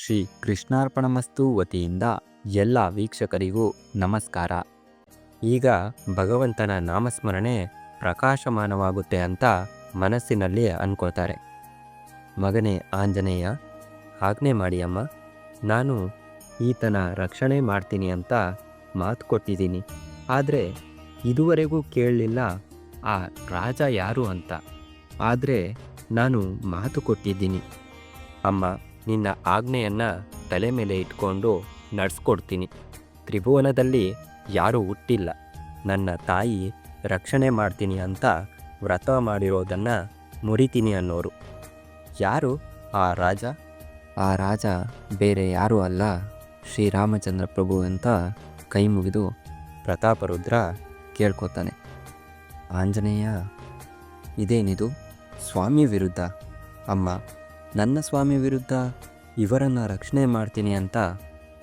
ಶ್ರೀ ಕೃಷ್ಣಾರ್ಪಣಮಸ್ತು ವತಿಯಿಂದ ಎಲ್ಲ ವೀಕ್ಷಕರಿಗೂ ನಮಸ್ಕಾರ. ಈಗ ಭಗವಂತನ ನಾಮಸ್ಮರಣೆ ಪ್ರಕಾಶಮಾನವಾಗುತ್ತೆ ಅಂತ ಮನಸ್ಸಿನಲ್ಲಿ ಅನ್ಕೋತಾರೆ ಮಗನೇ ಆಂಜನೇಯ, ಆಜ್ಞೆ ಮಾಡಿ ಅಮ್ಮ. ನಾನು ಈತನ ರಕ್ಷಣೆ ಮಾಡ್ತೀನಿ ಅಂತ ಮಾತು ಕೊಟ್ಟಿದ್ದೀನಿ. ಆದರೆ ಇದುವರೆಗೂ ಕೇಳಲಿಲ್ಲ ಆ ರಾಜ ಯಾರು ಅಂತ. ಆದರೆ ನಾನು ಮಾತು ಕೊಟ್ಟಿದ್ದೀನಿ. ಅಮ್ಮ ನಿನ್ನ ಆಜ್ಞೆಯನ್ನು ತಲೆ ಮೇಲೆ ಇಟ್ಕೊಂಡು ನಡೆಸ್ಕೊಡ್ತೀನಿ. ತ್ರಿಭುವನದಲ್ಲಿ ಯಾರೂ ಹುಟ್ಟಿಲ್ಲ. ನನ್ನ ತಾಯಿ ರಕ್ಷಣೆ ಮಾಡ್ತೀನಿ ಅಂತ ವ್ರತ ಮಾಡಿರೋದನ್ನು ಮುರಿತೀನಿ ಅನ್ನೋರು. ಯಾರು ಆ ರಾಜ? ಆ ರಾಜ ಬೇರೆ ಯಾರೂ ಅಲ್ಲ. ಶ್ರೀರಾಮಚಂದ್ರ ಪ್ರಭು ಅಂತ ಕೈ ಮುಗಿದು ಪ್ರತಾಪರುದ್ರ ಕೇಳ್ಕೊತಾನೆ. ಆಂಜನೇಯ, ಇದೇನಿದು? ಸ್ವಾಮಿ ವಿರುದ್ಧ? ಅಮ್ಮ ನನ್ನ ಸ್ವಾಮಿ ವಿರುದ್ಧ ಇವರನ್ನು ರಕ್ಷಣೆ ಮಾಡ್ತೀನಿ ಅಂತ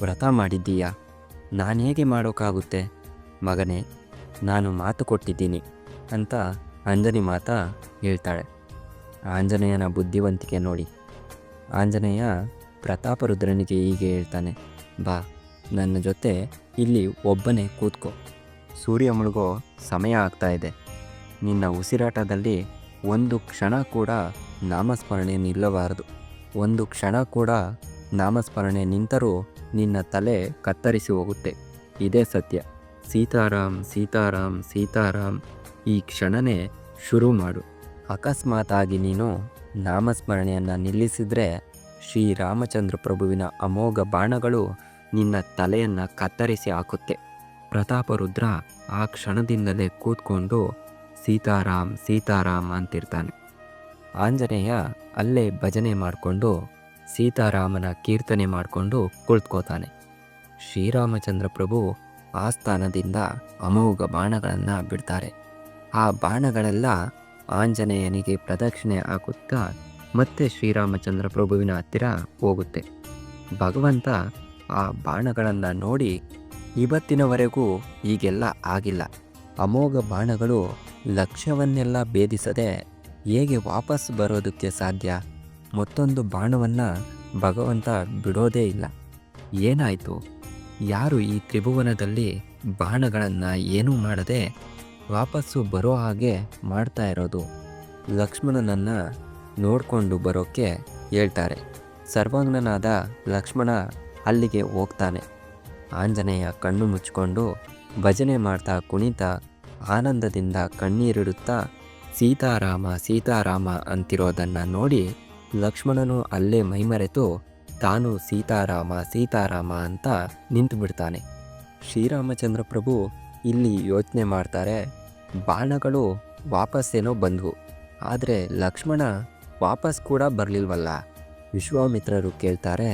ವ್ರತ ಮಾಡಿದ್ದೀಯಾ? ನಾನು ಹೇಗೆ ಮಾಡೋಕ್ಕಾಗುತ್ತೆ ಮಗನೇ, ನಾನು ಮಾತು ಕೊಟ್ಟಿದ್ದೀನಿ ಅಂತ ಅಂಜನಿ ಮಾತ ಹೇಳ್ತಾಳೆ. ಆಂಜನೇಯನ ಬುದ್ಧಿವಂತಿಕೆ ನೋಡಿ. ಆಂಜನೇಯ ಪ್ರತಾಪರುದ್ರನಿಗೆ ಹೀಗೆ ಹೇಳ್ತಾನೆ, ಬಾ, ನನ್ನ ಜೊತೆ ಇಲ್ಲಿ ಒಬ್ಬನೇ ಕೂತ್ಕೋ. ಸೂರ್ಯ ಮುಳುಗೋ ಸಮಯ ಆಗ್ತಾ ಇದೆ. ನಿನ್ನ ಉಸಿರಾಟದಲ್ಲಿ ಒಂದು ಕ್ಷಣ ಕೂಡ ನಾಮಸ್ಮರಣೆ ನಿಲ್ಲಬಾರದು ಒಂದು ಕ್ಷಣ ಕೂಡ ನಾಮಸ್ಮರಣೆ ನಿಂತರೂ ನಿನ್ನ ತಲೆ ಕತ್ತರಿಸಿ ಹೋಗುತ್ತೆ. ಇದೇ ಸತ್ಯ. ಸೀತಾರಾಮ್ ಸೀತಾರಾಮ್ ಸೀತಾರಾಮ್, ಈ ಕ್ಷಣನೇ ಶುರು ಮಾಡು. ಅಕಸ್ಮಾತಾಗಿ ನೀನು ನಾಮಸ್ಮರಣೆಯನ್ನು ನಿಲ್ಲಿಸಿದರೆ ಶ್ರೀರಾಮಚಂದ್ರ ಪ್ರಭುವಿನ ಅಮೋಘ ಬಾಣಗಳು ನಿನ್ನ ತಲೆಯನ್ನು ಕತ್ತರಿಸಿ ಹಾಕುತ್ತೆ. ಪ್ರತಾಪರುದ್ರ ಆ ಕ್ಷಣದಿಂದಲೇ ಕೂತ್ಕೊಂಡು ಸೀತಾರಾಮ್ ಸೀತಾರಾಮ್ ಅಂತಿರ್ತಾನೆ. ಆಂಜನೇಯ ಅಲ್ಲೇ ಭಜನೆ ಮಾಡಿಕೊಂಡು, ಸೀತಾರಾಮನ ಕೀರ್ತನೆ ಮಾಡಿಕೊಂಡು ಕುಳಿತುಕೋತಾನೆ. ಶ್ರೀರಾಮಚಂದ್ರ ಪ್ರಭು ಆಸ್ಥಾನದಿಂದ ಸ್ಥಾನದಿಂದ ಅಮೋಘ ಬಾಣಗಳನ್ನು ಬಿಡ್ತಾರೆ. ಆ ಬಾಣಗಳೆಲ್ಲ ಆಂಜನೇಯನಿಗೆ ಪ್ರದಕ್ಷಿಣೆ ಹಾಕುತ್ತಾ ಮತ್ತೆ ಶ್ರೀರಾಮಚಂದ್ರ ಪ್ರಭುವಿನ ಹತ್ತಿರ ಹೋಗುತ್ತೆ. ಭಗವಂತ ಆ ಬಾಣಗಳನ್ನು ನೋಡಿ ಇವತ್ತಿನವರೆಗೂ ಹೀಗೆಲ್ಲ ಆಗಿಲ್ಲ. ಅಮೋಘ ಬಾಣಗಳು ಲಕ್ಷ್ಯವನ್ನೆಲ್ಲ ಭೇದಿಸದೆ ಹೇಗೆ ವಾಪಸ್ ಬರೋದಕ್ಕೆ ಸಾಧ್ಯ? ಮತ್ತೊಂದು ಬಾಣವನ್ನು ಭಗವಂತ ಬಿಡೋದೇ ಇಲ್ಲ. ಏನಾಯಿತು? ಯಾರು ಈ ತ್ರಿಭುವನದಲ್ಲಿ ಬಾಣಗಳನ್ನು ಏನೂ ಮಾಡದೆ ವಾಪಸ್ಸು ಬರೋ ಹಾಗೆ ಮಾಡ್ತಾ ಇರೋದು? ಲಕ್ಷ್ಮಣನನ್ನು ನೋಡಿಕೊಂಡು ಬರೋಕ್ಕೆ ಹೇಳ್ತಾರೆ. ಸರ್ವಾಂಗನಾದ ಲಕ್ಷ್ಮಣ ಅಲ್ಲಿಗೆ ಹೋಗ್ತಾನೆ. ಆಂಜನೇಯ ಕಣ್ಣು ಮುಚ್ಚಿಕೊಂಡು ಭಜನೆ ಮಾಡ್ತಾ ಕುಣಿತ ಆನಂದದಿಂದ ಕಣ್ಣೀರಿಡುತ್ತಾ ಸೀತಾರಾಮ ಸೀತಾರಾಮ ಅಂತಿರೋದನ್ನು ನೋಡಿ ಲಕ್ಷ್ಮಣನು ಅಲ್ಲೇ ಮೈಮರೆತು ತಾನು ಸೀತಾರಾಮ ಸೀತಾರಾಮ ಅಂತ ನಿಂತು ಬಿಡ್ತಾನೆ. ಶ್ರೀರಾಮಚಂದ್ರ ಪ್ರಭು ಇಲ್ಲಿ ಯೋಚನೆ ಮಾಡ್ತಾರೆ, ಬಾಣಗಳು ವಾಪಸ್ಸೇನೋ ಬಂದವು, ಆದರೆ ಲಕ್ಷ್ಮಣ ವಾಪಸ್ ಕೂಡ ಬರಲಿಲ್ವಲ್ಲ? ವಿಶ್ವಾಮಿತ್ರರು ಕೇಳ್ತಾರೆ,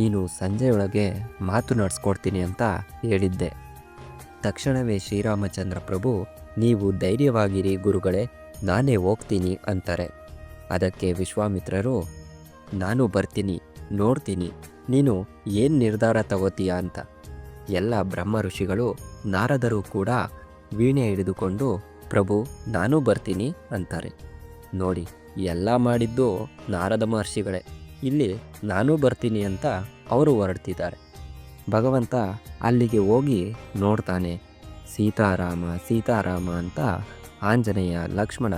ನೀನು ಸಂಜೆಯೊಳಗೆ ಮಾತು ನಡೆಸ್ಕೊಡ್ತೀನಿ ಅಂತ ಹೇಳಿದ್ದೆ. ತಕ್ಷಣವೇ ಶ್ರೀರಾಮಚಂದ್ರ ಪ್ರಭು, ನೀವು ಧೈರ್ಯವಾಗಿರಿ ಗುರುಗಳೇ ನಾನೇ ಹೋಗ್ತೀನಿ ಅಂತಾರೆ. ಅದಕ್ಕೆ ವಿಶ್ವಾಮಿತ್ರರು, ನಾನು ಬರ್ತೀನಿ, ನೋಡ್ತೀನಿ, ನೀನು ಏನು ನಿರ್ಧಾರ ತಗೋತೀಯ ಅಂತ? ಎಲ್ಲ ಬ್ರಹ್ಮ ಋಷಿಗಳು ನಾರದರು ಕೂಡ ವೀಣೆ ಹಿಡಿದುಕೊಂಡು, ಪ್ರಭು, ನಾನು ಬರ್ತೀನಿ ಅಂತಾರೆ. ನೋಡಿ, ಎಲ್ಲ ಮಾಡಿದ್ದು ನಾರದ ಮಹರ್ಷಿಗಳೇ. ಇಲ್ಲಿ ನಾನು ಬರ್ತೀನಿ ಅಂತ ಅವರು ಹೊರಡ್ತಿದ್ದಾರೆ. ಭಗವಂತ ಅಲ್ಲಿಗೆ ಹೋಗಿ ನೋಡ್ತಾನೆ, ಸೀತಾರಾಮ ಸೀತಾರಾಮ ಅಂತ ಆಂಜನೇಯ, ಲಕ್ಷ್ಮಣ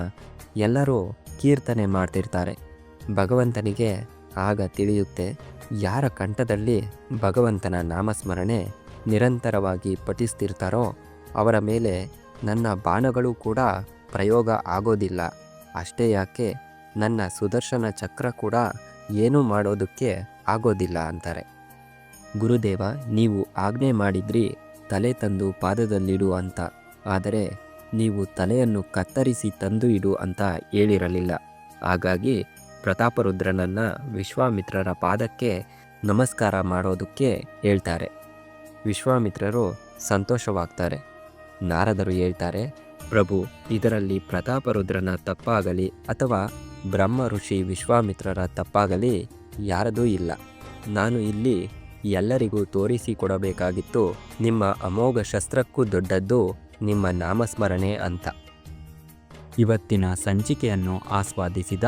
ಎಲ್ಲರೂ ಕೀರ್ತನೆ ಮಾಡ್ತಿರ್ತಾರೆ. ಭಗವಂತನಿಗೆ ಆಗ ತಿಳಿಯುತ್ತೆ, ಯಾರ ಕಂಠದಲ್ಲಿ ಭಗವಂತನ ನಾಮಸ್ಮರಣೆ ನಿರಂತರವಾಗಿ ಪಠಿಸ್ತಿರ್ತಾರೋ ಅವರ ಮೇಲೆ ನನ್ನ ಬಾಣಗಳು ಕೂಡ ಪ್ರಯೋಗ ಆಗೋದಿಲ್ಲ. ಅಷ್ಟೇ ಯಾಕೆ, ನನ್ನ ಸುದರ್ಶನ ಚಕ್ರ ಕೂಡ ಏನೂ ಮಾಡೋದಕ್ಕೆ ಆಗೋದಿಲ್ಲ ಅಂತಾರೆ. ಗುರುದೇವ, ನೀವು ಆಜ್ಞೆ ಮಾಡಿದ್ರಿ, ತಲೆ ತಂದು ಪಾದದಲ್ಲಿಡು ಅಂತ. ಆದರೆ ನೀವು ತಲೆಯನ್ನು ಕತ್ತರಿಸಿ ತಂದು ಇಡು ಅಂತ ಹೇಳಿರಲಿಲ್ಲ. ಹಾಗಾಗಿ ಪ್ರತಾಪರುದ್ರನನ್ನು ವಿಶ್ವಾಮಿತ್ರರ ಪಾದಕ್ಕೆ ನಮಸ್ಕಾರ ಮಾಡೋದಕ್ಕೆ ಹೇಳ್ತಾರೆ. ವಿಶ್ವಾಮಿತ್ರರು ಸಂತೋಷವಾಗ್ತಾರೆ. ನಾರದರು ಹೇಳ್ತಾರೆ, ಪ್ರಭು, ಇದರಲ್ಲಿ ಪ್ರತಾಪರುದ್ರನ ತಪ್ಪಾಗಲಿ ಅಥವಾ ಬ್ರಹ್ಮ ಋಷಿ ವಿಶ್ವಾಮಿತ್ರರ ತಪ್ಪಾಗಲಿ ಯಾರದೂ ಇಲ್ಲ. ನಾನು ಇಲ್ಲಿ ಎಲ್ಲರಿಗೂ ತೋರಿಸಿಕೊಡಬೇಕಾಗಿತ್ತು ನಿಮ್ಮ ಅಮೋಘ ಶಸ್ತ್ರಕ್ಕೂ ದೊಡ್ಡದ್ದು ನಿಮ್ಮ ನಾಮಸ್ಮರಣೆ ಅಂತ. ಇವತ್ತಿನ ಸಂಚಿಕೆಯನ್ನು ಆಸ್ವಾದಿಸಿದ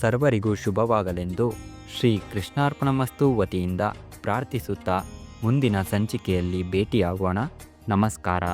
ಸರ್ವರಿಗೂ ಶುಭವಾಗಲೆಂದು ಶ್ರೀ ಕೃಷ್ಣಾರ್ಪಣಮಸ್ತು ವತಿಯಿಂದ ಪ್ರಾರ್ಥಿಸುತ್ತಾ ಮುಂದಿನ ಸಂಚಿಕೆಯಲ್ಲಿ ಭೇಟಿಯಾಗೋಣ. ನಮಸ್ಕಾರ.